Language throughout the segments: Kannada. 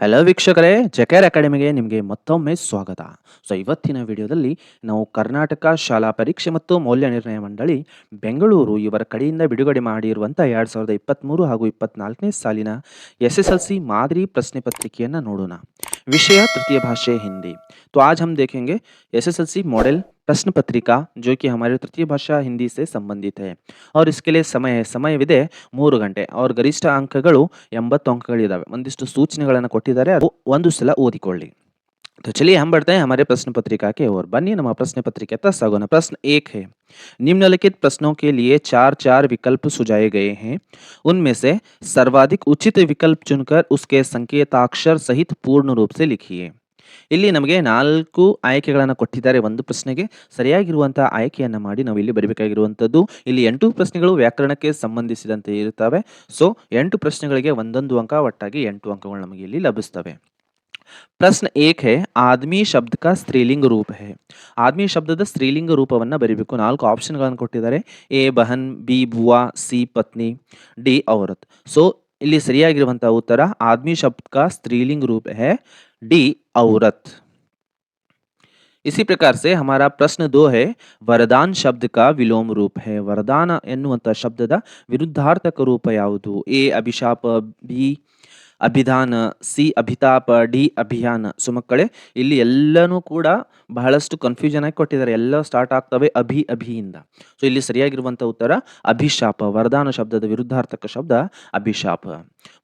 ಹಲೋ ವೀಕ್ಷಕರೇ ಜಕೆರ್ ಅಕಾಡೆಮಿಗೆ ನಿಮಗೆ ಮತ್ತೊಮ್ಮೆ ಸ್ವಾಗತ ಸೊ ಇವತ್ತಿನ ವಿಡಿಯೋದಲ್ಲಿ ನಾವು ಕರ್ನಾಟಕ ಶಾಲಾ ಪರೀಕ್ಷೆ ಮತ್ತು ಮೌಲ್ಯ ನಿರ್ಣಯ ಮಂಡಳಿ ಬೆಂಗಳೂರು ಇವರ ಕಡೆಯಿಂದ ಬಿಡುಗಡೆ ಮಾಡಿರುವಂಥ ಎರಡು ಸಾವಿರದ ಇಪ್ಪತ್ತ್ಮೂರು ಹಾಗೂ ಇಪ್ಪತ್ನಾಲ್ಕನೇ ಸಾಲಿನ ಎಸ್ ಎಸ್ ಎಲ್ ಸಿ ಮಾದರಿ ಪ್ರಶ್ನೆ ಪತ್ರಿಕೆಯನ್ನು ನೋಡೋಣ ವಿಷಯ ತೃತೀಯ ಭಾಷೆ ಹಿಂದಿ तो आज हम देखेंगे एसएसएलसी मॉडल प्रश्न पत्रिका जो कि हमारे तृतीय भाषा हिंदी से संबंधित है और इसके लिए समय है ಸಮಯವಿದೆ ಮೂರು ಗಂಟೆ ಅವ್ರ ಗರಿಷ್ಠ ಅಂಕಗಳು ಎಂಬತ್ತು ಅಂಕಗಳಿದ್ದಾವೆ ಒಂದಿಷ್ಟು ಸೂಚನೆಗಳನ್ನು ಕೊಟ್ಟಿದ್ದಾರೆ ಅದು ಒಂದು ಸಲ ಓದಿಕೊಳ್ಳಿ तो चलिए हम बढ़ते हैं हमारे प्रश्न पत्रिका के ओर बनिए ನಮ್ಮ ಪ್ರಶ್ನೆ ಪತ್ರಿಕೆ ಹತ್ತ ಸಾಗೋಣ प्रश्न एक है निम्नलिखित प्रश्नों के लिए चार चार विकल्प सुझाए गए हैं उनमें से सर्वाधिक उचित विकल्प चुनकर उसके संकेताक्षर सहित पूर्ण रूप से लिखिए ಇಲ್ಲಿ ನಮಗೆ ನಾಲ್ಕು ಆಯ್ಕೆಗಳನ್ನು ಕೊಟ್ಟಿದ್ದಾರೆ. ಒಂದು ಪ್ರಶ್ನೆಗೆ ಸರಿಯಾಗಿರುವಂತಹ ಆಯ್ಕೆಯನ್ನು ಮಾಡಿ ನಾವು ಇಲ್ಲಿ ಬರಬೇಕಾಗಿರುವಂಥದ್ದು. ಇಲ್ಲಿ ಎಂಟು ಪ್ರಶ್ನೆಗಳು ವ್ಯಾಕರಣಕ್ಕೆ ಸಂಬಂಧಿಸಿದಂತೆ ಇರುತ್ತವೆ. ಸೊ ಎಂಟು ಪ್ರಶ್ನೆಗಳಿಗೆ ಒಂದೊಂದು ಅಂಕ, ಒಟ್ಟಾಗಿ ಎಂಟು ಅಂಕಗಳು ನಮಗೆ ಇಲ್ಲಿ ಲಭಿಸ್ತವೆ. ಪ್ರಶ್ನ ಏಕ್ ಹೇ ಆದ್ಮಿ ಶಬ್ದ ಕಾ ಸ್ತ್ರೀಲಿಂಗ ರೂಪ ಹೇ? ಆದ್ಮಿ ಶಬ್ದದ ಸ್ತ್ರೀಲಿಂಗ ರೂಪವನ್ನು ಬರೀಬೇಕು. ನಾಲ್ಕು ಆಪ್ಷನ್ಗಳನ್ನು ಕೊಟ್ಟಿದ್ದಾರೆ. ಎ, ಬಹನ್, ಬಿ ಬುವಾ ಸಿ, ಪತ್ನಿ, ಡಿ, ಔರತ್. ಸೊ ಇಲ್ಲಿ ಸರಿಯಾಗಿರುವಂತಹ ಉತ್ತರ ಆದ್ಮಿ ಶಬ್ದ ಸ್ತ್ರೀಲಿಂಗ ರೂಪ ಹೇ. ಡಿ औरत इसी प्रकार से हमारा प्रश्न दो है ವರದಾನ್ ಶಬ್ದ का ವಿಲೋಮ ರೂಪ है ವರದಾನ ಎನ್ನುವಂಥ ಶಬ್ದದ ವಿರುದ್ಧಾರ್ಥಕ ರೂಪ ಯಾವುದು ಎ ಅಭಿಶಾಪ ಬಿ ಅಭಿಧಾನ, ಸಿ ಅಭಿತಾಪ, ಡಿ ಅಭಿಯಾನ. ಸೊ ಮಕ್ಕಳೇ, ಇಲ್ಲಿ ಎಲ್ಲನೂ ಕೂಡ ಬಹಳಷ್ಟು ಕನ್ಫ್ಯೂಷನ್ ಆಗಿ ಕೊಟ್ಟಿದ್ದಾರೆ. ಎಲ್ಲ ಸ್ಟಾರ್ಟ್ ಆಗ್ತವೆ ಅಭಿ ಅಭಿಯಿಂದ. ಸೊ ಇಲ್ಲಿ ಸರಿಯಾಗಿರುವಂಥ ಉತ್ತರ, ಅಭಿಶಾಪ. ವರದಾನ ಶಬ್ದದ ವಿರುದ್ಧಾರ್ಥಕ ಶಬ್ದ, ಅಭಿಶಾಪ.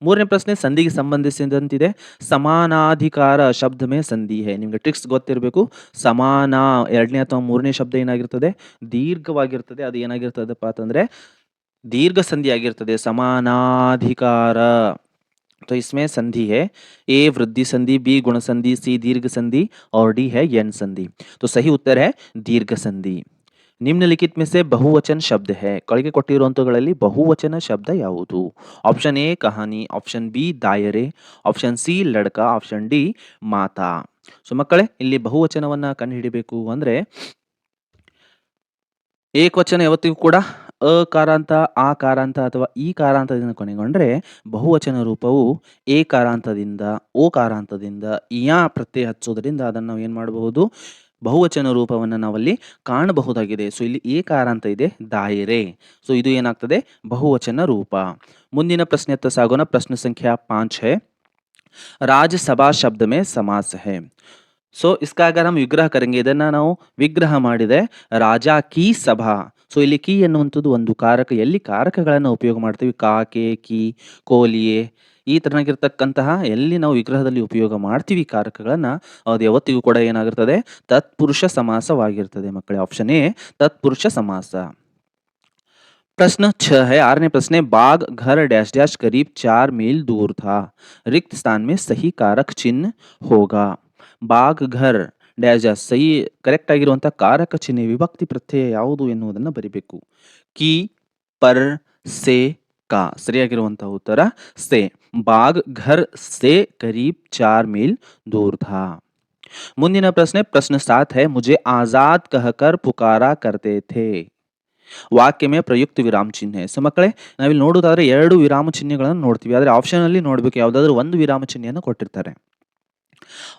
ಮೂರನೇ ಪ್ರಶ್ನೆ, ಸಂಧಿಗೆ ಸಂಬಂಧಿಸಿದಂತಿದೆ. ಸಮಾನಾಧಿಕಾರ ಶಬ್ದ ಮೇ ನಿಮಗೆ ಹೇ ನಿಮ್ಗೆ ಟ್ರಿಕ್ಸ್ ಗೊತ್ತಿರಬೇಕು. ಸಮಾನ, ಎರಡನೇ ಅಥವಾ ಮೂರನೇ ಶಬ್ದ ಏನಾಗಿರ್ತದೆ? ದೀರ್ಘವಾಗಿರ್ತದೆ. ಅದು ಏನಾಗಿರ್ತದಪ್ಪ ಅಂತಂದ್ರೆ, ದೀರ್ಘ ಸಂಧಿ ಆಗಿರ್ತದೆ ಸಮಾನಾಧಿಕಾರ. तो इसमें संधि है ए वृद्धि संधि बी गुण संधि सी दीर्घ संधि और डी है यन संधि तो सही उत्तर है दीर्घ संधि ನಿಮ್ನಲಿಖಿತ್ में से ಬಹುವಚನ ಶಬ್ದ है ಕೆಳಗೆ ಕೊಟ್ಟಿರುವಂಥವುಗಳಲ್ಲಿ ಬಹುವಚನ ಶಬ್ದ ಯಾವುದು option A Kahaani option B ದಾಯರೆ option C ಲಡ್ಕ option D Mata so ಮಕ್ಕಳೇ ಇಲ್ಲಿ ಬಹುವಚನವನ್ನ ಕಂಡುಹಿಡಿಬೇಕು ಅಂದ್ರೆ ಏಕವಚನ ಯಾವತ್ತಿಗೂ ಕೂಡ ಅಕಾರಾಂತ ಆ ಕಾರಾಂತ ಅಥವಾ ಈ ಕಾರಾಂತದಿಂದ ಕೊನೆಗೊಂಡ್ರೆ ಬಹುವಚನ ರೂಪವು ಎ ಕಾರಾಂತದಿಂದ, ಓ ಕಾರಾಂತದಿಂದ ಇಯಾ ಪ್ರತ್ಯಯ ಹಚ್ಚೋದರಿಂದ ಅದನ್ನು ನಾವು ಏನು ಮಾಡಬಹುದು? ಬಹುವಚನ ರೂಪವನ್ನು ನಾವಲ್ಲಿ ಕಾಣಬಹುದಾಗಿದೆ. ಸೊ, ಇಲ್ಲಿ ಏ ಕಾರಾಂತ ಇದೆ, ದಾಯಿರೆ. ಸೊ, ಇದು ಏನಾಗ್ತದೆ? ಬಹುವಚನ ರೂಪ. ಮುಂದಿನ ಪ್ರಶ್ನೆ ಸಾಗೋಣ. ಪ್ರಶ್ನೆ ಸಂಖ್ಯಾ ಪಾಂಚ್ ಹೇ. ರಾಜ್ಯಸಭಾ ಶಬ್ದ ಮೇ ಸಮಾಸ है ಸೊ इसका अगर हम ವಿಗ್ರಹ ಕರೆಂಗೆ ಇದನ್ನ ನಾವು ವಿಗ್ರಹ ಮಾಡಿದೆ ರಾಜ ಕಿ ಸಭಾ ಸೊ ಇಲ್ಲಿ ಕೀ ಎನ್ನುವಂಥದ್ದು ಒಂದು ಕಾರಕ ಎಲ್ಲಿ ಕಾರಕಗಳನ್ನು ಉಪಯೋಗ ಮಾಡ್ತೀವಿ ಕಾಕೆ ಕಿ ಕೋಲಿಯೆ ಈ ತರನಾಗಿರ್ತಕ್ಕಂತಹ ಎಲ್ಲಿ ನಾವು ವಿಗ್ರಹದಲ್ಲಿ ಉಪಯೋಗ ಮಾಡ್ತೀವಿ ಕಾರಕಗಳನ್ನು ಅದು ಯಾವತ್ತಿಗೂ ಕೂಡ ಏನಾಗಿರ್ತದೆ ತತ್ಪುರುಷ ಸಮಾಸವಾಗಿರ್ತದೆ ಮಕ್ಕಳೇ ಆಪ್ಷನ್ ಎ ತತ್ಪುರುಷ ಸಮಾಸ प्रश्न छह है आठवें प्रश्न बाग घर डैश डैश करीब चार मील दूर था रिक्त स्थान में सही कारक चिन्ह होगा ಬಾಗ್ಘರ್ ಡ್ಯಾಜ ಸೈ ಕರೆಕ್ಟ್ ಆಗಿರುವಂಥ ಕಾರಕ ಚಿಹ್ನೆ ವಿಭಕ್ತಿ ಪ್ರತ್ಯಯ ಯಾವುದು ಎನ್ನುವುದನ್ನು ಬರಿಬೇಕು. ಕಿ, ಪರ್, ಸೆ, ಕಾ ಸರಿಯಾಗಿರುವಂಥ ಉತ್ತರ ಸೆ. ಬಾಗ್ ಘರ್ ಸೆ, ಕರೀಬ್, ಚಾರ್ ಮೀಲ್ ದೂರ್ ಮುಂದಿನ ಪ್ರಶ್ನೆ ಪ್ರಶ್ನೆ ಸಾತ್ ಹೇ, ಮುಜೆ ಆಜಾದ್ ಕಹಕರ್ ಪುಕಾರ ಕರ್ತೆ ಥೇ. ವಾಕ್ಯ ಮೇ ಪ್ರಯುಕ್ತ ವಿರಾಮ ಚಿಹ್ನೆ. ಸೊ ಮಕ್ಕಳೇ, ನಾವಿಲ್ಲಿ ನೋಡೋದಾದ್ರೆ ಎರಡು ವಿರಾಮ ಚಿಹ್ನೆಗಳನ್ನು ನೋಡ್ತೀವಿ. ಆದರೆ ಆಪ್ಷನ್ ಅಲ್ಲಿ ನೋಡ್ಬೇಕು. ಯಾವುದಾದ್ರೂ ಒಂದು ವಿರಾಮ ಚಿಹ್ನೆಯನ್ನು ಕೊಟ್ಟಿರ್ತಾರೆ.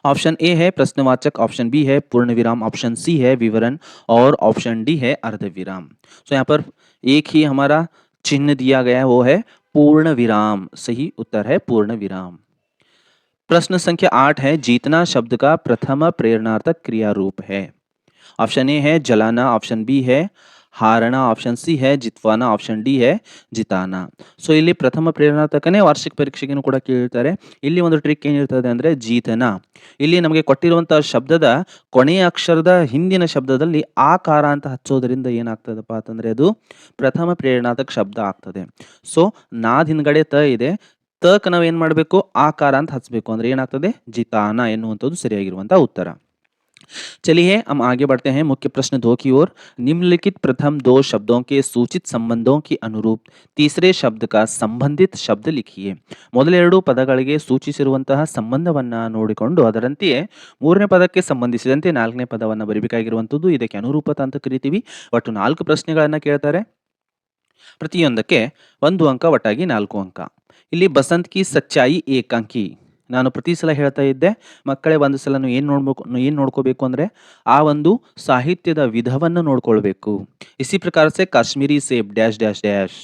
ऑप्शन ए है प्रश्नवाचक, ऑप्शन बी है पूर्ण विराम ऑप्शन सी है विवरण, और ऑप्शन डी है अर्ध विराम तो यहाँ पर एक ही हमारा चिन्ह दिया गया है, वो है पूर्ण विराम सही उत्तर है पूर्ण विराम प्रश्न संख्या आठ है, जीतना शब्द का प्रथम प्रेरणार्थक क्रिया रूप है। ऑप्शन ए है जलाना, ऑप्शन बी है ಹಾರಣ ಆಪ್ಷನ್ ಸಿ ಹೇ ಜಿತ್ವಾನ ಆಪ್ಷನ್ ಡಿ ಹೇ ಜಿತಾನ ಸೊ ಇಲ್ಲಿ ಪ್ರಥಮ ಪ್ರೇರಣಾತಕನೇ ವಾರ್ಷಿಕ ಪರೀಕ್ಷೆಗೂ ಕೂಡ ಕೇಳ್ತಾರೆ ಇಲ್ಲಿ ಒಂದು ಟ್ರಿಕ್ ಏನಿರ್ತದೆ ಅಂದರೆ ಜೀತನ. ಇಲ್ಲಿ ನಮಗೆ ಕೊಟ್ಟಿರುವಂತಹ ಶಬ್ದದ ಕೊನೆಯ ಅಕ್ಷರದ ಹಿಂದಿನ ಶಬ್ದದಲ್ಲಿ ಆಕಾರ ಅಂತ ಹಚ್ಚೋದ್ರಿಂದ ಏನಾಗ್ತದಪ್ಪ ಅಂತಂದರೆ ಅದು ಪ್ರಥಮ ಪ್ರೇರಣಾತಕ ಶಬ್ದ ಆಗ್ತದೆ. ಸೊ ನಾದ್ ಹಿಂದ್ಗಡೆ ತ ಇದೆ. ತಕ್ ನಾವು ಏನು ಮಾಡಬೇಕು? ಆಕಾರ ಅಂತ ಹಚ್ಚಬೇಕು ಅಂದರೆ ಏನಾಗ್ತದೆ? ಜಿತಾನ ಎನ್ನುವಂಥದ್ದು ಸರಿಯಾಗಿರುವಂಥ ಉತ್ತರ. चलिए हम आगे बढ़ते हैं मुख्य प्रश्न दो की ओर निम्नलिखित प्रथम दो शब्दों के सूचित संबंधों के अनुरूप तीसरे शब्द का ಸಂಬಂಧಿತ ಶಬ್ದ ಲಿಖಿಯೇ ಮೊದಲೆರಡು ಪದಗಳಿಗೆ ಸೂಚಿಸಿರುವಂತಹ ಸಂಬಂಧವನ್ನ ನೋಡಿಕೊಂಡು ಅದರಂತೆಯೇ ಮೂರನೇ ಪದಕ್ಕೆ ಸಂಬಂಧಿಸಿದಂತೆ ನಾಲ್ಕನೇ ಪದವನ್ನು ಬರೀಬೇಕಾಗಿರುವಂಥದ್ದು ಇದಕ್ಕೆ ಅನುರೂಪತ ಅಂತ ಕರಿತೀವಿ ಒಟ್ಟು ನಾಲ್ಕು ಪ್ರಶ್ನೆಗಳನ್ನು ಕೇಳ್ತಾರೆ ಪ್ರತಿಯೊಂದಕ್ಕೆ ಒಂದು ಅಂಕ ಒಟ್ಟಾಗಿ ನಾಲ್ಕು ಅಂಕ ಇಲ್ಲಿ ಬಸಂತ್ ಕಿ ಸಚ್ಚಾಯಿ ಏಕಾಂಕಿ ನಾನು ಪ್ರತಿ ಸಲ ಹೇಳ್ತಾ ಇದ್ದೆ, ಮಕ್ಕಳೇ ಒಂದು ಸಲ ಏನು ನೋಡ್ಬೇಕು, ಏನು ನೋಡ್ಕೋಬೇಕು ಅಂದರೆ ಆ ಒಂದು ಸಾಹಿತ್ಯದ ವಿಧವನ್ನು ನೋಡ್ಕೊಳ್ಬೇಕು. ಇಸಿ ಪ್ರಕಾರ ಸೆ ಕಾಶ್ಮೀರಿ ಸೇಬ್ ಡ್ಯಾಶ್ ಡ್ಯಾಶ್ ಡ್ಯಾಶ್.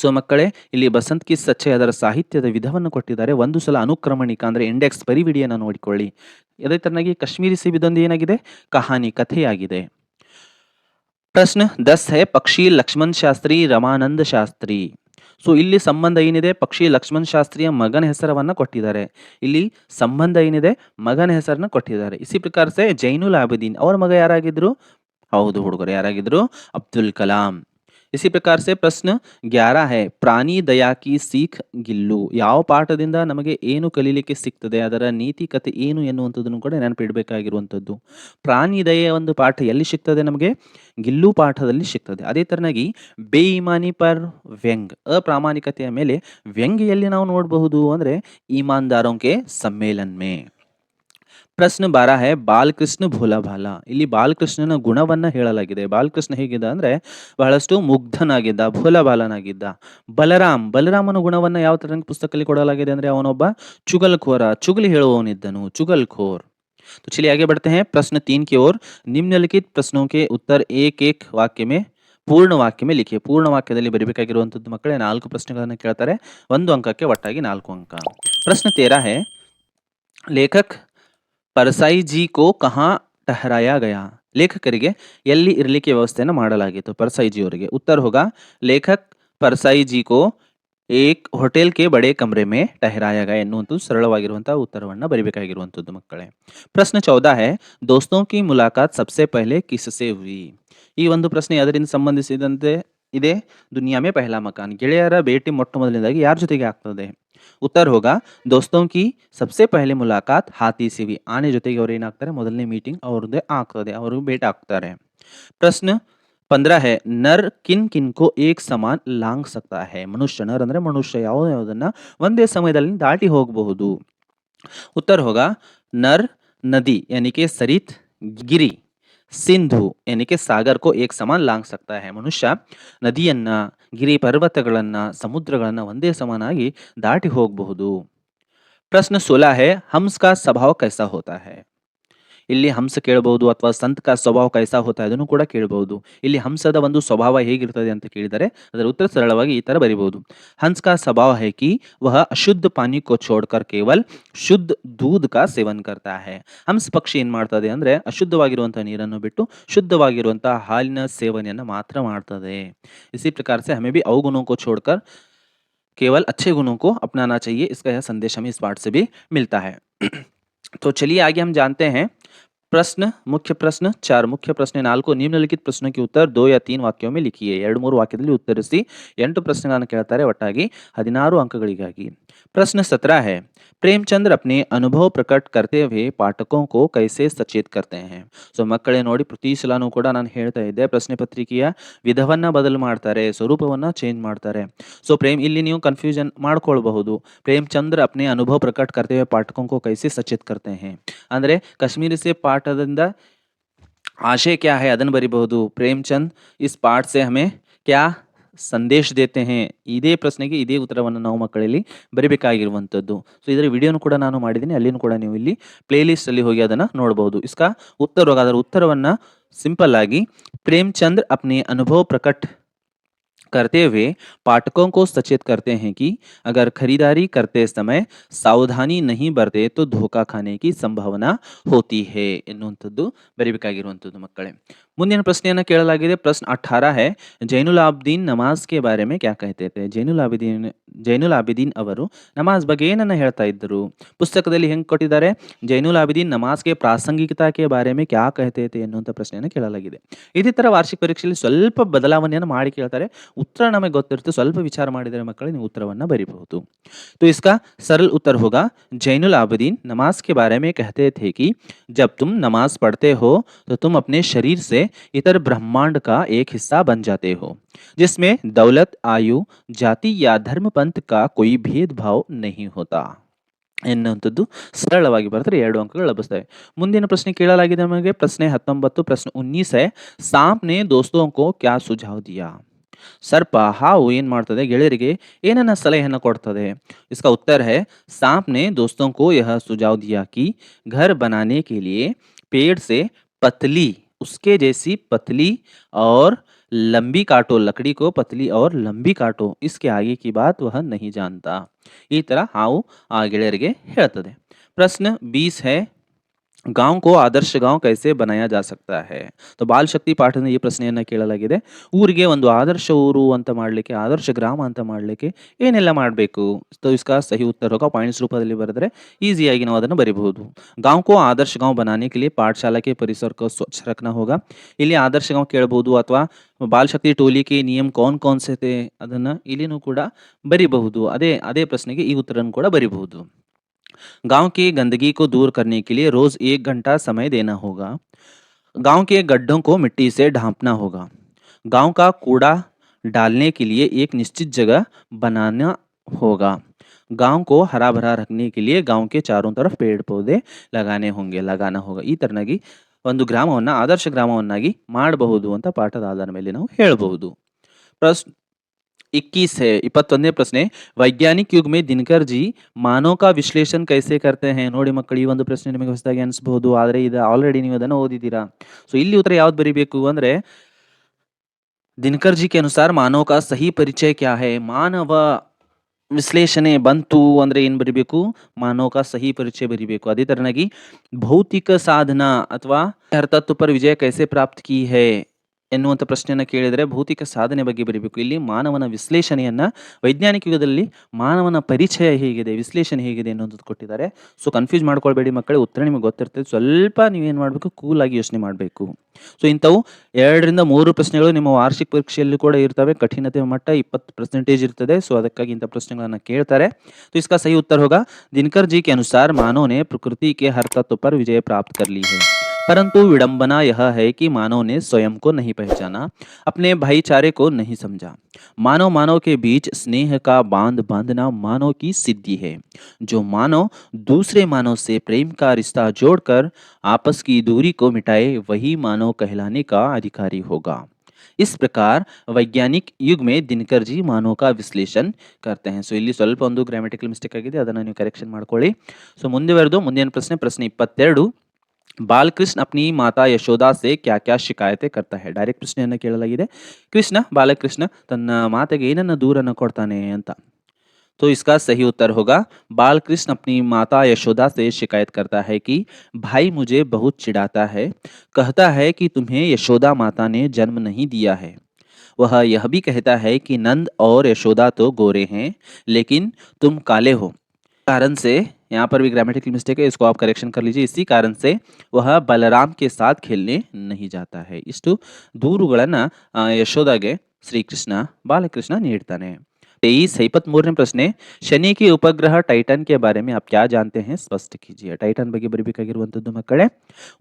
ಸೊ ಮಕ್ಕಳೇ, ಇಲ್ಲಿ ಬಸಂತ್ ಕಿ ಸಚ್ಚೆ ಅದರ ಸಾಹಿತ್ಯದ ವಿಧವನ್ನು ಕೊಟ್ಟಿದ್ದಾರೆ. ಒಂದು ಸಲ ಅನುಕ್ರಮಣಿಕ ಅಂದರೆ ಇಂಡೆಕ್ಸ್ ಪರಿವಿಡಿಯನ್ನು ನೋಡಿಕೊಳ್ಳಿ. ಅದೇ ತರನಾಗಿ ಕಾಶ್ಮೀರಿ ಸೇಬ್ ಇದೊಂದು ಏನಾಗಿದೆ? ಕಹಾನಿ ಕಥೆಯಾಗಿದೆ. ಪ್ರಶ್ನೆ ದಸ್ ಹೇ ಪಕ್ಷಿ ಲಕ್ಷ್ಮಣ್ ಶಾಸ್ತ್ರಿ ರಮಾನಂದ ಶಾಸ್ತ್ರಿ. ಸೊ ಇಲ್ಲಿ ಸಂಬಂಧ ಏನಿದೆ? ಪಕ್ಷಿ ಲಕ್ಷ್ಮಣ್ ಶಾಸ್ತ್ರಿಯ ಮಗನ ಹೆಸರವನ್ನು ಕೊಟ್ಟಿದ್ದಾರೆ. ಇಲ್ಲಿ ಸಂಬಂಧ ಏನಿದೆ? ಮಗನ ಹೆಸರನ್ನ ಕೊಟ್ಟಿದ್ದಾರೆ. ಇಸಿ ಪ್ರಕಾರ ಸೆ ಜೈನುಲ್ ಆಬಿದೀನ್. ಅವರ ಮಗ ಯಾರಾಗಿದ್ರು? ಹೌದು, ಹುಡುಗರು ಯಾರಾಗಿದ್ರು? ಅಬ್ದುಲ್ ಕಲಾಂ. ಇಸಿ ಪ್ರಕಾರ ಸೆ ಪ್ರಶ್ನೆ ಗ್ಯಾರ ಹೇ ಪ್ರಾಣಿ ದಯಾ ಕಿ ಸೀಖ್ ಗಿಲ್ಲು ಯಾವ ಪಾಠದಿಂದ ನಮಗೆ ಏನು ಕಲೀಲಿಕ್ಕೆ ಸಿಗ್ತದೆ? ಅದರ ನೀತಿ ಕತೆ ಏನು ಎನ್ನುವಂಥದ್ದನ್ನು ಕೂಡ ನೆನಪಿಡಬೇಕಾಗಿರುವಂಥದ್ದು. ಪ್ರಾಣಿ ದಯೆಯ ಒಂದು ಪಾಠ ಎಲ್ಲಿ ಸಿಗ್ತದೆ ನಮಗೆ? ಗಿಲ್ಲು ಪಾಠದಲ್ಲಿ ಸಿಗ್ತದೆ. ಅದೇ ತರನಾಗಿ ಬೇಇಮಾನಿ ಪರ್ ವ್ಯಂಗ್, ಅಪ್ರಾಮಾಣಿಕತೆಯ ಮೇಲೆ ವ್ಯಂಗ್ಯ ಎಲ್ಲಿ ನಾವು ನೋಡಬಹುದು ಅಂದರೆ ಈಮಾನ್ದಾರೋಂಕೆ ಸಮ್ಮೇಳನ್ ಮೇ ಪ್ರಶ್ನೆ ಬಾರ ಹೇ ಬಾಲಕೃಷ್ಣ ಭೋಲಾ ಭಾಲ ಇಲ್ಲಿ ಬಾಲಕೃಷ್ಣನ ಗುಣವನ್ನ ಹೇಳಲಾಗಿದೆ ಬಾಲಕೃಷ್ಣ ಹೇಗಿದ್ದ ಅಂದ್ರೆ ಬಹಳಷ್ಟು ಮುಗ್ಧನಾಗಿದ್ದ ಭೋಲಾ ಬಾಲನಾಗಿದ್ದ ಬಲರಾಮ್ ಬಲರಾಮನ ಗುಣವನ್ನ ಯಾವ ತರ ಪುಸ್ತಕದಲ್ಲಿ ಕೊಡಲಾಗಿದೆ ಅಂದ್ರೆ ಅವನೊಬ್ಬ ಚುಗಲ್ಖೋರ ಚುಗಲಿ ಹೇಳುವವನಿದ್ದನು ಚುಗಲ್ಖೋರ್ तो चलिए आगे बढ़ते हैं प्रश्न तीन की ओर निम्नलिखित प्रश्नों के उत्तर एक एक वाक्य में ಪೂರ್ಣ ವಾಕ್ಯ ಮೇಲೆ ಲಿಖಿ ಪೂರ್ಣ ವಾಕ್ಯದಲ್ಲಿ ಬರೀಬೇಕಾಗಿರುವಂಥದ್ದು ಮಕ್ಕಳೇ ನಾಲ್ಕು ಪ್ರಶ್ನೆಗಳನ್ನು ಕೇಳ್ತಾರೆ ಒಂದು ಅಂಕಕ್ಕೆ ಒಟ್ಟಾಗಿ ನಾಲ್ಕು ಅಂಕ ಪ್ರಶ್ನೆ ತೇರ ಹೇ ಲೇಖಕ್ ಪರಸಾಯಿ ಜಿ ಕೋ ಕಹಾ ಟಹರಾಯ ಗಯಾ? ಲೇಖಕರಿಗೆ ಎಲ್ಲಿ ಇರಲಿಕ್ಕೆ ವ್ಯವಸ್ಥೆಯನ್ನು ಮಾಡಲಾಗಿತ್ತು? ಪರಸಾಯಿ ಜಿ ಅವರಿಗೆ ಉತ್ತರ ಹೋಗ. ಲೇಖಕ್ ಪರಸಾಯಿ ಜಿ ಕೋ ಏಕ್ ಹೋಟೆಲ್ ಕೆ ಬಡೆ ಕಮರೆ ಮೇ ಟಹರಾಯಾಗ ಎನ್ನುವಂಥದ್ದು ಸರಳವಾಗಿರುವಂಥ ಉತ್ತರವನ್ನು ಬರೀಬೇಕಾಗಿರುವಂಥದ್ದು ಮಕ್ಕಳೇ. ಪ್ರಶ್ನೆ ಚೌದಾ ಹೇ, ದೋಸ್ತೋ ಕಿ ಮುಲಾಕಾತ್ ಸಬ್ಸೆ ಪಹಲೆ ಕಿಸಸೆ ಹುಯಿ? ಈ ಒಂದು ಪ್ರಶ್ನೆ ಅದರಿಂದ ಸಂಬಂಧಿಸಿದಂತೆ ಇದೆ? ದುನಿಯಾ ಮೇ ಪಹಲಾ ಮಕಾನ್. ಗೆಳೆಯರ ಭೇಟಿ ಮೊಟ್ಟ ಮೊದಲನೇದಾಗಿ ಯಾರ ಜೊತೆಗೆ ಆಗ್ತದೆ? ಉತ್ತರ ಹೋಗ ದೋಸ್ತೋं की सबसे पहले मुलाकात ಹಾತಿ ಸಿವಿ ಆನೆ ಜೊತೆಗೆ ಅವ್ರು ಏನಾಗ್ತಾರೆ ಮೊದಲನೇ ಮೀಟಿಂಗ್ ಅವ್ರದ್ದೇ ಆಗ್ತದೆ ಅವರು ಭೇಟಿ ಆಗ್ತಾರೆ ಪ್ರಶ್ನೆ ಪಂದ್ರ ಹೇ ನರ್ ಕಿನ್ ಕಿನ್ ಕೋ ಏಕ್ ಸಮಾನ್ ಲಾಂಗ್ ಸಕ್ತಾ ಹೇ ಮನುಷ್ಯ ನರ್ ಅಂದ್ರೆ ಮನುಷ್ಯ ಯಾವ ಯಾವುದನ್ನ ಒಂದೇ ಸಮಯದಲ್ಲಿ ದಾಟಿ ಹೋಗಬಹುದು ಉತ್ತರ ಹೋಗ ನರ್ ನದಿ यानी कि सरित ಗಿರಿ ಸಿಂಧು ಎನಿಕೆ ಸಾಗರ್ को एक ಸಮಾನ ಲಾಂಗ್ ಸಕ್ತಾ है ಮನುಷ್ಯ नदियन्ना ಗಿರಿ ಪರ್ವತಗಳನ್ನು, ಸಮುದ್ರಗಳನ್ನ ಒಂದೇ ಸಮನಾಗಿ ದಾಟಿ ಹೋಗಬಹುದು. ಪ್ರಶ್ನ ಸೋಲಾ है ಹಂಸ್ ಕಾ ಸ್ವಭಾವ ಕೈಸಾ ಹೋತಾ है ಇಲ್ಲಿ ಹಂಸ ಕೇಳಬಹುದು ಅಥವಾ ಸಂತ ಕಾ ಸ್ವಭಾವ ಕೈಸಾ ಹೋತಾ ಇದನ್ನು ಕೂಡ ಕೇಳಬಹುದು ಇಲ್ಲಿ ಹಂಸದ ಒಂದು ಸ್ವಭಾವ ಹೇಗಿರ್ತದೆ ಅಂತ ಕೇಳಿದರೆ ಅದರ ಉತ್ತರ ಸರಳವಾಗಿ ಈ ತರ ಬರಿಬಹುದು ಹಂಸ್ ಕಾ ಸ್ವಭಾವ ಹೇ ಕಿ ವಹ ಅಶುದ್ಧ ಪಾನಿ ಕೋ छोड़कर ಕೇವಲ್ ಶುದ್ಧ दूध का ಸೇವನ್ करता है ಹಂಸ ಪಕ್ಷಿ ಏನ್ ಮಾಡ್ತದೆ ಅಂದ್ರೆ ಅಶುದ್ಧವಾಗಿರುವಂತಹ ನೀರನ್ನು ಬಿಟ್ಟು ಶುದ್ಧವಾಗಿರುವಂತಹ ಹಾಲಿನ ಸೇವನೆಯನ್ನ ಮಾತ್ರ ಮಾಡ್ತದೆ इसी प्रकार से हमें भी अवगुणों को छोड़कर केवल अच्छे गुणों को अपनाना चाहिए इसका यह संदेश हमें इस पाठ से भी मिलता है तो चलिए आगे हम जानते हैं ಪ್ರಶ್ನೆ, ಮುಖ್ಯ ಪ್ರಶ್ನೆ, ಚಾರ್ ಮುಖ್ಯ ಪ್ರಶ್ನೆ, ನಾಲ್ಕು ನಿಮ್ನಲಿಖಿತ ಪ್ರಶ್ನೆಗೆ ಉತ್ತರ, ದೋ ಯಾ ತೀನ್ ವಾಕ್ಯ ಲಿಖಿಯೇ. ಎರಡು ಮೂರು ವಾಕ್ಯದಲ್ಲಿ ಉತ್ತರಿಸಿ ಎಂಟು ಪ್ರಶ್ನೆಗಳನ್ನು ಕೇಳ್ತಾರೆ ಒಟ್ಟಾಗಿ ಹದಿನಾರು ಅಂಕಗಳಿಗಾಗಿ. प्रश्न सत्रह है ಪ್ರೇಮಚಂದ್ರ अपने ಅನುಭವ ಪ್ರಕಟ करते हुए ಪಾಠಕೋ ಕೋ ಕೈಸೆ ಸಚೇತ್ करते हैं ಸೊ ಮಕ್ಕಳೇ ನೋಡಿ ಪ್ರತಿ ಸಲನೂ ಕೂಡ ನಾನು ಹೇಳ್ತಾ ಇದ್ದೆ ಪ್ರಶ್ನೆ ಪತ್ರಿಕೆಯ ವಿಧವನ್ನ ಬದಲು ಮಾಡ್ತಾರೆ ಸ್ವರೂಪವನ್ನ ಚೇಂಜ್ ಮಾಡ್ತಾರೆ ಸೊ ಪ್ರೇಮ್ ಇಲ್ಲಿ ನೀವು ಕನ್ಫ್ಯೂಷನ್ ಮಾಡ್ಕೊಳ್ಬಹುದು ಪ್ರೇಮಚಂದ್ರ अपने ಅನುಭವ ಪ್ರಕಟ करते हुए ಪಾಠಕೋ ಕೋ ಕೈಸೆ ಸಚೇತ್ करते हैं ಅಂದ್ರೆ ಕಾಶ್ಮೀರಿ ಸೆ ಪಾಠದಿಂದ ಆಶಯ ಕ್ಯಾ ಹೈ ಅದನ್ನು ಬರಿಬಹುದು ಪ್ರೇಮಚಂದ್ ಇಸ್ ಪಾಠ ಸೆ ಹಮೆ ಕ್ಯಾ ಸಂದೇಶ ದೇತೆ ಹೇ ಇದೇ ಪ್ರಶ್ನೆಗೆ ಇದೇ ಉತ್ತರವನ್ನು ನಾವು ಮಕ್ಕಳಲ್ಲಿ ಬರಿಬೇಕಾಗಿರುವಂಥದ್ದು ಸೊ ಇದರ ವಿಡಿಯೋನು ಕೂಡ ನಾನು ಮಾಡಿದ್ದೀನಿ ಅಲ್ಲಿನೂ ಕೂಡ ನೀವು ಇಲ್ಲಿ ಪ್ಲೇ ಅಲ್ಲಿ ಹೋಗಿ ಅದನ್ನು ನೋಡಬಹುದು ಇಸ್ಕಾ ಉತ್ತರ ಅದರ ಉತ್ತರವನ್ನು ಸಿಂಪಲ್ ಆಗಿ प्रेमचंद अपने अनुभव प्रकट करते हुए पाठकों को सचेत करते हैं कि अगर खरीदारी करते समय सावधानी नहीं बरते तो धोखा खाने की संभावना होती है ಎನ್ನುವಂಥದ್ದು ಬರಿಬೇಕಾಗಿರುವಂಥದ್ದು ಮಕ್ಕಳೇ ಮುಂದಿನ ಪ್ರಶ್ನೆಯನ್ನು ಕೇಳಲಾಗಿದೆ ಪ್ರಶ್ನೆ ಅಠಾರ ಹೇ ಜೈನುಲ್ ಆಬ್ದೀನ್ ನಮಾಜ್ ಕೆ ಬಾರೆ ಮೇ ಕ್ಯಾ ಕಹತೆ थे ಜೈನುಲ್ ಆಬಿದೀನ್ ಜೈನುಲ್ ಆಬಿದೀನ್ ಅವರು ನಮಾಜ್ ಬಗ್ಗೆ ಏನನ್ನ ಹೇಳ್ತಾ ಇದ್ದರು ಪುಸ್ತಕದಲ್ಲಿ ಹೆಂಗೆ ಕೊಟ್ಟಿದ್ದಾರೆ ಜೈನುಲ್ ಆಬಿದೀನ್ ನಮಾಜ್ ಕೆ ಪ್ರಾಸಂಗಿಕತಾ ಕೆ ಬಾರೆ ಮೇ ಕ್ಯಾ ಕಹತೆ थे ಎನ್ನುವಂಥ ಪ್ರಶ್ನೆಯನ್ನು ಕೇಳಲಾಗಿದೆ ಇದೇ ಥರ ವಾರ್ಷಿಕ ಪರೀಕ್ಷೆಯಲ್ಲಿ ಸ್ವಲ್ಪ ಬದಲಾವಣೆಯನ್ನು ಮಾಡಿ ಕೇಳ್ತಾರೆ उत्तर ನಮಗೆ ಗೊತ್ತಿರುತ್ತೆ ಸ್ವಲ್ಪ ವಿಚಾರ ಮಾಡಿದರೆ ಮಕ್ಕಳೇ ನೀವು ಉತ್ತರವನ್ನು ಬರಿಬಹುದು तो इसका सरल उत्तर होगा जैनुल आबदीन नमाज के बारे में कहते थे कि जब तुम नमाज पढ़ते हो तो तुम अपने शरीर से इतर ब्रह्मांड का एक हिस्सा बन जाते हो जिसमें दौलत आयु जाति या धर्म पंथ का कोई भेदभाव नहीं होता ಎನ್ನುವಂಥದ್ದು ಸರಳವಾಗಿ ಬರ್ತಾರೆ ಎರಡು ಅಂಕಗಳು ಲಭಿಸ್ತವೆ ಮುಂದಿನ ಪ್ರಶ್ನೆ ಕೇಳಲಾಗಿದೆ ನಮಗೆ ಪ್ರಶ್ನೆ ಹತ್ತೊಂಬತ್ತು ಪ್ರಶ್ನೆ ಉನ್ನೀಸ್ है सांप ने दोस्तों को क्या सुझाव दिया ಸರ್ಪ ಹಾವು ಏನ್ ಮಾಡ್ತದೆ ಗೆಳೆಯರಿಗೆ ಏನನ್ನ ಸಲಹೆಯನ್ನು ಕೊಡ್ತದೆ इसका उत्तर है सांप ने दोस्तों को यह सुझाव दिया कि घर बनाने के लिए पेड़ से पतली उसके जैसी पतली और लंबी काटो लकड़ी को पतली और लंबी काटो इसके आगे की बात वह नहीं जानता ಈ ತರ ಹಾವು ಆ ಗೆಳೆಯರಿಗೆ ಹೇಳ್ತದೆ ಪ್ರಶ್ನೆ 20 है ಗಾಂವ್ ಕೋ ಆದರ್ಶ ಗಾಂವ್ ಕೈಸೆ ಬನಾಯ ಜಾ ಸಕ್ತಾ ಹೇ ಸೊ ಬಾಲ್ ಶಕ್ತಿ ಪಾಠದ ಈ ಪ್ರಶ್ನೆಯನ್ನು ಕೇಳಲಾಗಿದೆ ಊರಿಗೆ ಒಂದು ಆದರ್ಶ ಊರು ಅಂತ ಮಾಡಲಿಕ್ಕೆ, ಆದರ್ಶ ಗ್ರಾಮ ಅಂತ ಮಾಡಲಿಕ್ಕೆ ಏನೆಲ್ಲ ಮಾಡಬೇಕು? ಸೊ ಇಸ್ಕಾ ಸಹಿ ಉತ್ತರ ಹೋಗ ಪಾಯಿಂಟ್ಸ್ ರೂಪದಲ್ಲಿ ಬರೆದರೆ ಈಸಿಯಾಗಿ ನಾವು ಅದನ್ನು ಬರೀಬಹುದು. ಗಾಂವ್ ಕೋ ಆದರ್ಶ ಗಾಂವ್ ಬನಾನೆ ಕೆ ಪಾಠಶಾಲಾ ಕೆ ಪರಿಸರ ಸ್ವಚ್ಛ ರಕ್ನ ಹೋಗ. ಇಲ್ಲಿ ಆದರ್ಶ ಗಾಂವ್ ಕೇಳಬಹುದು ಅಥವಾ ಬಾಲ್ ಶಕ್ತಿ ಟೋಲಿಕೆ ನಿಯಮ ಕೌನ್ ಕೌನ್ ಸತೆ ಅದನ್ನು ಇಲ್ಲಿನೂ ಕೂಡ ಬರೀಬಹುದು. ಅದೇ ಅದೇ ಪ್ರಶ್ನೆಗೆ ಈ ಉತ್ತರನ್ನು ಕೂಡ ಬರೀಬಹುದು. गांव की गंदगी को दूर करने के लिए रोज एक घंटा समय देना होगा गांव के गड्ढों को मिट्टी से ढांपना होगा गांव का कूड़ा डालने के लिए एक निश्चित जगह बनाना होगा गांव को हरा भरा रखने के लिए गांव के चारों तरफ पेड़ पौधे लगाने होंगे लगाना होगा ಈ ತರನಾಗಿ ಒಂದು ಗ್ರಾಮವನ್ನ ಆದರ್ಶ ಗ್ರಾಮವನ್ನಾಗಿ ಮಾಡಬಹುದು ಅಂತ ಪಾಠದ ಆಧಾರದ ಮೇಲೆ ನಾವು ಹೇಳಬಹುದು ಪ್ರಶ್ನೆ इक्कीस है। इपत्तने प्रश्ने वैज्ञानिक युग में दिनकर जी मानव का विश्लेषण कैसे करते हैं? नोड़ मकड़ यह प्रश्न निम्बे अन्सबे आलरेडी ओदिदी सो इले उत्तर यद बरी अरे दिनकर जी के अनुसार मानव का सही परिचय क्या है मानव विश्लेषण बंतु अरे ऐन बरी मानव का सही परिचय बरी अदे तरह भौतिक साधना अथवा तत्व पर विजय कैसे प्राप्त की है? ಎನ್ನುವಂಥ ಪ್ರಶ್ನೆಯನ್ನು ಕೇಳಿದರೆ ಭೌತಿಕ ಸಾಧನೆ ಬಗ್ಗೆ ಬರೀಬೇಕು ಇಲ್ಲಿ ಮಾನವನ ವಿಶ್ಲೇಷಣೆಯನ್ನ ವೈಜ್ಞಾನಿಕ ಯುಗದಲ್ಲಿ ಮಾನವನ ಪರಿಚಯ ಹೇಗಿದೆ ವಿಶ್ಲೇಷಣೆ ಹೇಗಿದೆ ಅನ್ನೋದು ಕೊಟ್ಟಿದ್ದಾರೆ ಸೊ ಕನ್ಫ್ಯೂಸ್ ಮಾಡ್ಕೊಳ್ಬೇಡಿ ಮಕ್ಕಳೇ ಉತ್ತರ ನಿಮಗೆ ಗೊತ್ತಿರ್ತದೆ ಸ್ವಲ್ಪ ನೀವೇನು ಮಾಡಬೇಕು ಕೂಲ್ ಆಗಿ ಯೋಚನೆ ಮಾಡಬೇಕು ಸೊ ಇಂಥವು ಎರಡರಿಂದ ಮೂರು ಪ್ರಶ್ನೆಗಳು ನಿಮ್ಮ ವಾರ್ಷಿಕ ಪರೀಕ್ಷೆಯಲ್ಲಿ ಕೂಡ ಇರ್ತವೆ ಕಠಿಣತೆ ಮಟ್ಟ ಇಪ್ಪತ್ತು ಪರ್ಸೆಂಟೇಜ್ ಇರ್ತದೆ ಸೊ ಅದಕ್ಕಾಗಿ ಇಂಥ ಪ್ರಶ್ನೆಗಳನ್ನು ಕೇಳ್ತಾರೆ तो इसका सही उत्तर होगा दिनकर जी के अनुसार मानव ने प्रकृति के हर तत्व पर विजय प्राप्त कर ली है परंतु विडंबना यह है कि मानव ने स्वयं को नहीं पहचाना अपने भाईचारे को नहीं समझा मानव मानव के बीच स्नेह का बांध बांधना मानव की सिद्धि है जो मानव दूसरे मानव से प्रेम का रिश्ता जोड़कर आपस की दूरी को मिटाए वही मानव कहलाने का अधिकारी होगा इस प्रकार ವೈಜ್ಞಾನಿಕ ಯುಗ್ ಮೇ ದಿನಕರ್ ಜಿ ಮಾನವ का ವಿಶ್ಲೇಷಣ करते हैं ಸೊ ಇಲ್ಲಿ ಸ್ವಲ್ಪ ಒಂದು ಗ್ರಾಮೆಟಿಕಲ್ ಮಿಸ್ಟೇಕ್ ಆಗಿದೆ ಅದನ್ನು ನೀವು ಕರೆಕ್ಷನ್ ಮಾಡ್ಕೊಳ್ಳಿ ಸೊ ಮುಂದುವರೆದು ಮುಂದಿನ ಪ್ರಶ್ನೆ ಪ್ರಶ್ನೆ ಇಪ್ಪತ್ತೆರಡು ಬಾಲಕೃಷ್ಣ ಅಪ್ನಿ ಮಾತಾ ಯಶೋದಾ ಸೆ ಕ್ಯಾ ಕ್ಯಾ ಶಿಕಾಯತೆ ಕರ್ತಾ ಹೇ ಡೈರೆಕ್ಟ್ ಪ್ರಶ್ನೆಯನ್ನು ಕೇಳಲಾಗಿದೆ ಕೃಷ್ಣ ಬಾಲಕೃಷ್ಣ ತನ್ನ ಮಾತೆಗೆ ಏನನ್ನ ದೂರನ್ನು ಕೊಡ್ತಾನೆ ಅಂತ तो इसका सही उत्तर होगा बालकृष्ण अपनी माता यशोदा से शिकायत करता है कि भाई मुझे बहुत चिढ़ाता है कहता है कि तुम्हें यशोदा माता ने जन्म नहीं दिया है वह यह भी कहता है कि नंद और यशोदा तो गोरे हैं लेकिन तुम काले हो कारण से यहाँ पर भी ग्रामेटिकल मिस्टेक है इसको आप करेक्शन कर लीजिए इसी कारण से वह बलराम के साथ खेलने नहीं जाता है ಇಷ್ಟು ದೂರುಗಳನ್ನ ಆ, ಯಶೋದಾಗೆ ಶ್ರೀಕೃಷ್ಣ ಬಾಲಕೃಷ್ಣ ನೀಡ್ತಾನೆ तेईस हिपतमूर ने प्रश्न। शनि की उपग्रह टाइटन के बारे में आप क्या जानते हैं, स्पष्ट कीजिए। टाइटन बगे बरबिकाग्रंथ मकड़े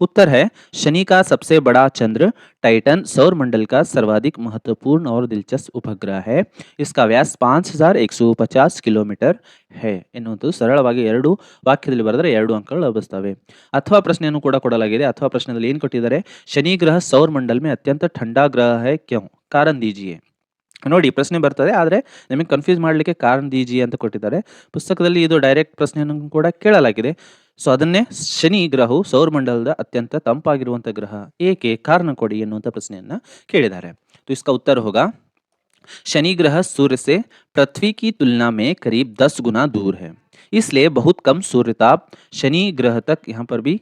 उत्तर है, शनि का सबसे बड़ा चंद्र, टाइटन सौर मंडल का सर्वाधिक महत्वपूर्ण और दिलचस्प उपग्रह है। इसका व्यास पाँच हज़ार एक सौ पचास किलोमीटर है। तो सरल वाक्य बरदे एर अंक लगे अथवा प्रश्न अथवा प्रश्न शनि ग्रह सौर मंडल में अत्यंत ठंडा ग्रह है। क्यों? कारण दीजिए। ನೋಡಿ ಪ್ರಶ್ನೆ ಬರ್ತದೆ ಆದರೆ ನಿಮಗೆ ಕನ್ಫ್ಯೂಸ್ ಮಾಡಲಿಕ್ಕೆ ಕಾರಣ ದೀಜಿ ಅಂತ ಕೊಟ್ಟಿದ್ದಾರೆ ಪುಸ್ತಕದಲ್ಲಿ ಇದು ಡೈರೆಕ್ಟ್ ಪ್ರಶ್ನೆಯನ್ನು ಕೂಡ ಕೇಳಲಾಗಿದೆ ಸೊ ಅದನ್ನೇ ಶನಿ ಗ್ರಹವು ಸೌರಮಂಡಲದ ಅತ್ಯಂತ ತಂಪಾಗಿರುವಂಥ ಗ್ರಹ ಏಕೆ ಕಾರಣ ಕೊಡಿ ಎನ್ನುವಂಥ ಪ್ರಶ್ನೆಯನ್ನ ಕೇಳಿದ್ದಾರೆ तो इसका उत्तर होगा शनि ग्रह सूर्य से पृथ्वी की तुलना में करीब 10 गुना दूर है इसलिए बहुत कम सूर्यताप शनि ग्रह तक यहाँ पर भी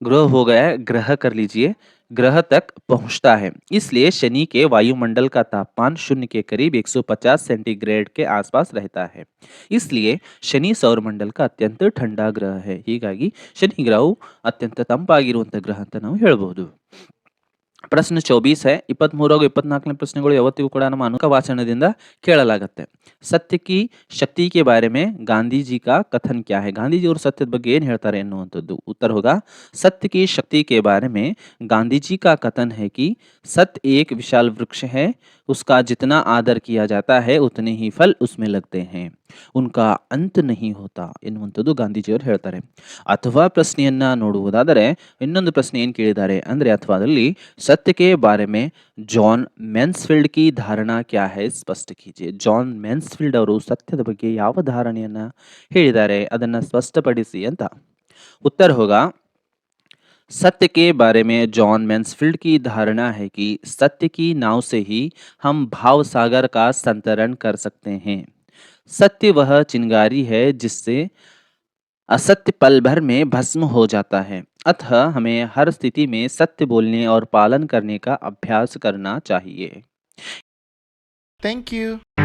ग्रह हो गया है ग्रह कर लीजिए ग्रह तक पहुंचता है इसलिए शनि के वायुमंडल का तापमान शून्य के करीब 150 सेंटीग्रेड के आसपास रहता है इसलिए शनि ಸೌರಮಂಡಲ का ಅತ್ಯಂತ ठंडा ग्रह है ಹೀಗಾಗಿ ಶನಿ ಗ್ರಹವು ಅತ್ಯಂತ ತಂಪಾಗಿರುವಂಥ ಗ್ರಹ ಅಂತ ನಾವು ಹೇಳ್ಬೋದು प्रश्न चौबीस है इपत्मूर इपत्नाकन प्रश्न यू कम अनुक वाचन केलते सत्य की शक्ति के बारे में गांधीजी का कथन क्या है गांधीजी और सत्य बगे ऐन हेतर एनवंतु उत्तर होगा सत्य की शक्ति के बारे में गांधीजी का कथन है कि सत्य एक विशाल वृक्ष है उसका जितना आदर किया जाता है उतने ही फल उसमें लगते हैं ಉನ್ಕಾ ಅಂತ್ ನಹಿ ಹೋತಾ ಎನ್ನುವಂಥದ್ದು ಗಾಂಧೀಜಿಯವರು ಹೇಳ್ತಾರೆ ಅಥವಾ ಪ್ರಶ್ನೆಯನ್ನ ನೋಡುವುದಾದರೆ ಇನ್ನೊಂದು ಪ್ರಶ್ನೆ ಏನು ಕೇಳಿದ್ದಾರೆ ಅಂದರೆ ಅಥವಾದಲ್ಲಿ ಸತ್ಯಕ್ಕೆ ಬಾರೆ ಮೇ ಜಾನ್ ಮೆನ್ಸ್ಫೀಲ್ಡ್ ಕಿ ಧಾರಣಾ ಕ್ಯಾ ಹೈ ಸ್ಪಷ್ಟ ಕೀಜಿಯೆ ಜಾನ್ ಮೆನ್ಸ್ಫೀಲ್ಡ್ ಅವರು ಸತ್ಯದ ಬಗ್ಗೆ ಯಾವ ಧಾರಣೆಯನ್ನ ಹೇಳಿದ್ದಾರೆ ಅದನ್ನ ಸ್ಪಷ್ಟಪಡಿಸಿ ಅಂತ ಉತ್ತರ ಹೋಗಾ सत्य के बारे में जॉन मैन्सफील्ड की धारणा है कि सत्य की नाव से ही हम भाव सागर का संतरण कर सकते हैं। सत्य वह चिंगारी है जिससे असत्य पल भर में भस्म हो जाता है। अतः हमें हर स्थिति में सत्य बोलने और पालन करने का अभ्यास करना चाहिए। Thank you.